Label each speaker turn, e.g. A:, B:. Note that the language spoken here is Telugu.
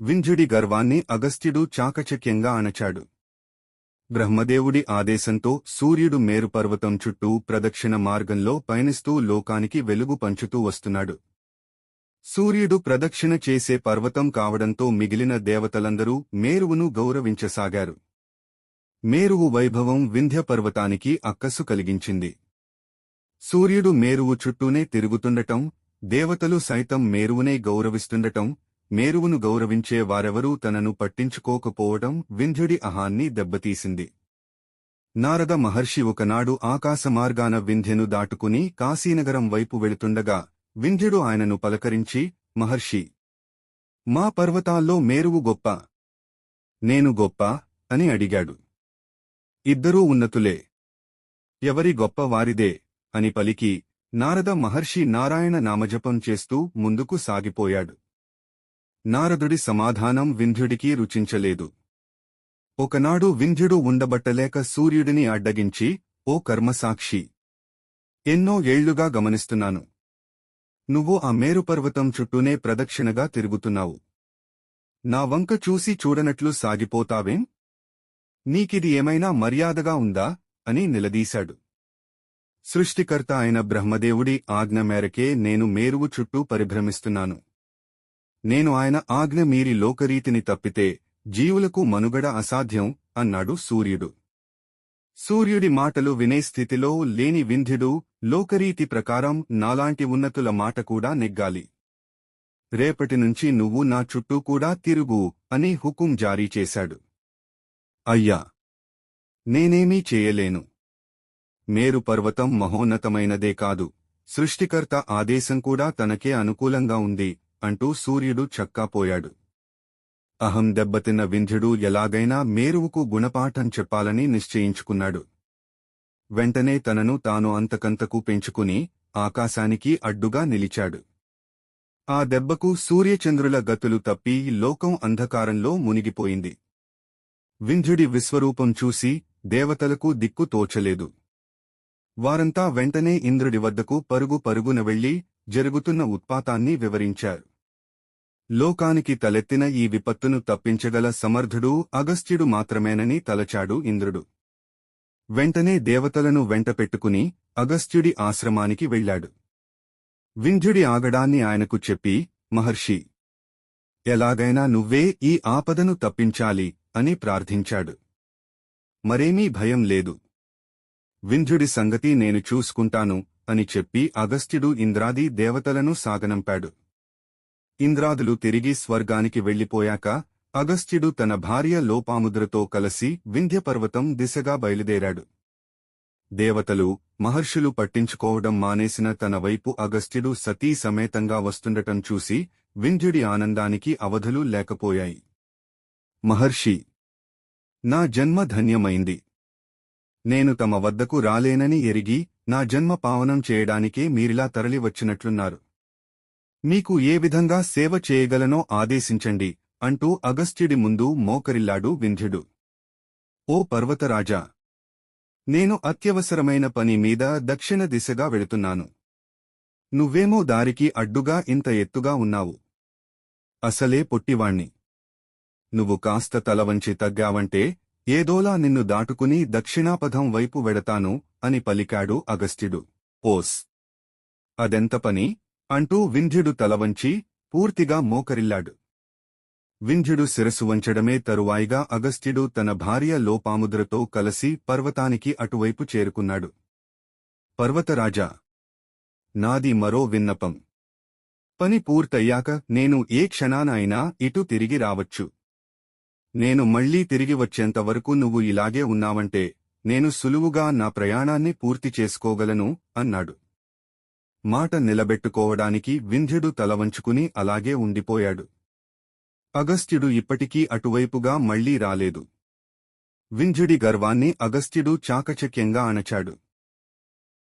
A: వింధ్యుడి గర్వాన్ని అగస్త్యుడు చాకచక్యంగా అణచాడు. బ్రహ్మదేవుడి ఆదేశంతో సూర్యుడు మేరుపర్వతం చుట్టూ ప్రదక్షిణ మార్గంలో పయనిస్తూ లోకానికి వెలుగు పంచుతూ వస్తున్నాడు. సూర్యుడు ప్రదక్షిణ చేసే పర్వతం కావడంతో మిగిలిన దేవతలందరూ మేరువును గౌరవించసాగారు. మేరువు వైభవం వింధ్య పర్వతానికి అక్కసు కలిగించింది. సూర్యుడు మేరువు చుట్టూనే తిరుగుతుండటం దేవతలు సైతం మేరువునే గౌరవిస్తుండటం మేరువును గౌరవించే వారెవరూ తనను పట్టించుకోకపోవడం వింధ్యుడి అహాన్ని దెబ్బతీసింది. నారద మహర్షి ఒకనాడు ఆకాశమార్గాన వింధ్యను దాటుకుని కాశీనగరం వైపు వెళుతుండగా వింధ్యుడు ఆయనను పలకరించి మహర్షి! మా పర్వతాల్లో మేరువు గొప్ప. నేను గొప్ప అని అడిగాడు. ఇద్దరూ ఉన్నతులే. ఎవరి గొప్ప వారిదే అని పలికి నారద మహర్షి నారాయణ నామజపం చేస్తూ ముందుకు సాగిపోయాడు. నారదుడి సమాధానం వింధ్యుడికి రుచించలేదు. ఒకనాడు వింధ్యుడు ఉండబట్టలేక సూర్యుడిని అడ్డగించి ఓ కర్మసాక్షి! ఎన్నో ఏళ్ళుగా గమనిస్తున్నాను. నువ్వు ఆ మేరుపర్వతం చుట్టూనే ప్రదక్షిణగా తిరుగుతున్నావు. నా వంక చూసి చూడనట్లు సాగిపోతావేం? నీకిది ఏమైనా మర్యాదగా ఉందా అని నిలదీశాడు. సృష్టికర్త అయిన బ్రహ్మదేవుడి ఆజ్ఞ మేరకే నేను మేరువు చుట్టూ పరిభ్రమిస్తున్నాను. నేను ఆయన ఆజ్ఞ మీరి లోకరీతిని తప్పితే జీవులకు మనుగడ అసాధ్యం అన్నాడు సూర్యుడు. సూర్యుడి మాటలు వినే స్థితిలో లేని వింధ్యుడు లోకరీతి ప్రకారం నాలాంటి ఉన్నతుల మాట కూడా నెగ్గాలి. రేపటి నుంచి నువ్వు నా చుట్టూ కూడా తిరుగు అని హుకుం జారీ చేశాడు. అయ్యా! నేనేమీ చేయలేను. మేరు పర్వతం మహోన్నతమైనదే కాదు. సృష్టికర్త ఆదేశం కూడా తనకే అనుకూలంగా ఉంది. అంటూ సూర్యుడు చక్కాపోయాడు. అహం దెబ్బతిన్న వింధ్యుడు ఎలాగైనా మేరువుకు గుణపాఠం చెప్పాలని నిశ్చయించుకున్నాడు. వెంటనే తనను తాను అంతకంతకు పెంచుకుని ఆకాశానికి అడ్డుగా నిలిచాడు. ఆ దెబ్బకు సూర్యచంద్రుల గతులు తప్పి లోకం అంధకారంలో మునిగిపోయింది. వింధ్యుడి విశ్వరూపం చూసి దేవతలకు దిక్కు తోచలేదు. వారంతా వెంటనే ఇంద్రుడి వద్దకు పరుగు పరుగున వెళ్ళి జరుగుతున్న ఉత్పాతాన్ని వివరించారు. లోకానికి తలెత్తిన ఈ విపత్తును తప్పించగల సమర్థుడు అగస్త్యుడు మాత్రమేనని తలచాడు ఇంద్రుడు. వెంటనే దేవతలను వెంటపెట్టుకుని అగస్త్యుడి ఆశ్రమానికి వెళ్ళాడు. వింధ్యుడి ఆగడాన్ని ఆయనకు చెప్పి మహర్షి ఎలాగైనా నువ్వే ఈ ఆపదను తప్పించాలి అని ప్రార్థించాడు. మరేమీ భయం లేదు. వింధ్యుడి సంగతి నేను చూసుకుంటాను అని చెప్పి అగస్త్యుడు ఇంద్రాది దేవతలను సాగనంపాడు. ఇంద్రాదులు తిరిగి స్వర్గానికి వెళ్ళిపోయాక అగస్త్యుడు తన భార్య లోపాముద్రతో కలసి వింధ్యపర్వతం దిశగా బయలుదేరాడు. దేవతలు మహర్షులు పట్టించుకోవడం మానేసిన తన వైపు అగస్త్యుడు సతీ సమేతంగా వస్తుండటం చూసి వింధ్యుడి ఆనందానికి అవధులు లేకపోయాయి. మహర్షి నా జన్మ ధన్యమైంది. నేను తమ వద్దకు రాలేనని ఎరిగి నా జన్మ పావనం చేయడానికే మీరిలా తరలివచ్చినట్లున్నారు. మీకు ఏ విధంగా సేవ చేయగలనో ఆదేశించండి అంటూ అగస్త్యుడి ముందు మోకరిల్లాడు వింధ్యుడు. ఓ పర్వతరాజా! నేను అత్యవసరమైన పని మీద దక్షిణ దిశగా వెళుతున్నాను. నువ్వేమో దారికి అడ్డుగా ఇంత ఎత్తుగా ఉన్నావు. అసలే పొట్టివాణ్ణి. నువ్వు కాస్త తలవంచి తగ్గావంటే ఏదోలా నిన్ను దాటుకుని దక్షిణాపథం వైపు వెడతాను అని పలికాడు అగస్త్యుడు. ఓస్! అదెంత పని? అంటూ వింధ్యుడు తలవంచి పూర్తిగా మోకరిల్లాడు. వింధ్యుడు శిరసు వంచడమే తరువాయిగా అగస్త్యుడు తన భార్య లోపాముద్రతో కలసి పర్వతానికి అటువైపు చేరుకున్నాడు. పర్వతరాజా! నాది మరో విన్నపం. పని పూర్తయ్యాక నేను ఏ క్షణానైనా ఇటు తిరిగి రావచ్చు. నేను మళ్ళీ తిరిగి వచ్చేంతవరకు నువ్వు ఇలాగే ఉన్నావంటే నేను సులువుగా నా ప్రయాణాన్ని పూర్తి చేసుకోగలను అన్నాడు. మాట నిలబెట్టుకోవడానికి వింధ్యుడు తలవంచుకుని అలాగే ఉండిపోయాడు. అగస్త్యుడు ఇప్పటికీ అటువైపుగా మళ్ళీ రాలేదు. వింధ్యుడి గర్వాన్ని అగస్త్యుడు చాకచక్యంగా అణచాడు.